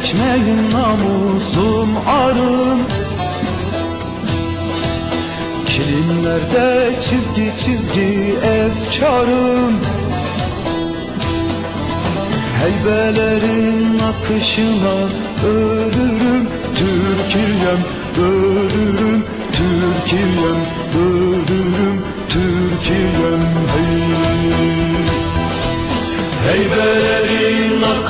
Ekmeğim namusum arım. Kilimlerde çizgi çizgi efkarım. Heybelerin akışına ölürüm. Türkiye'm ölürüm. Türkiye'm ölürüm. Türkiye'm hey. Heybelerin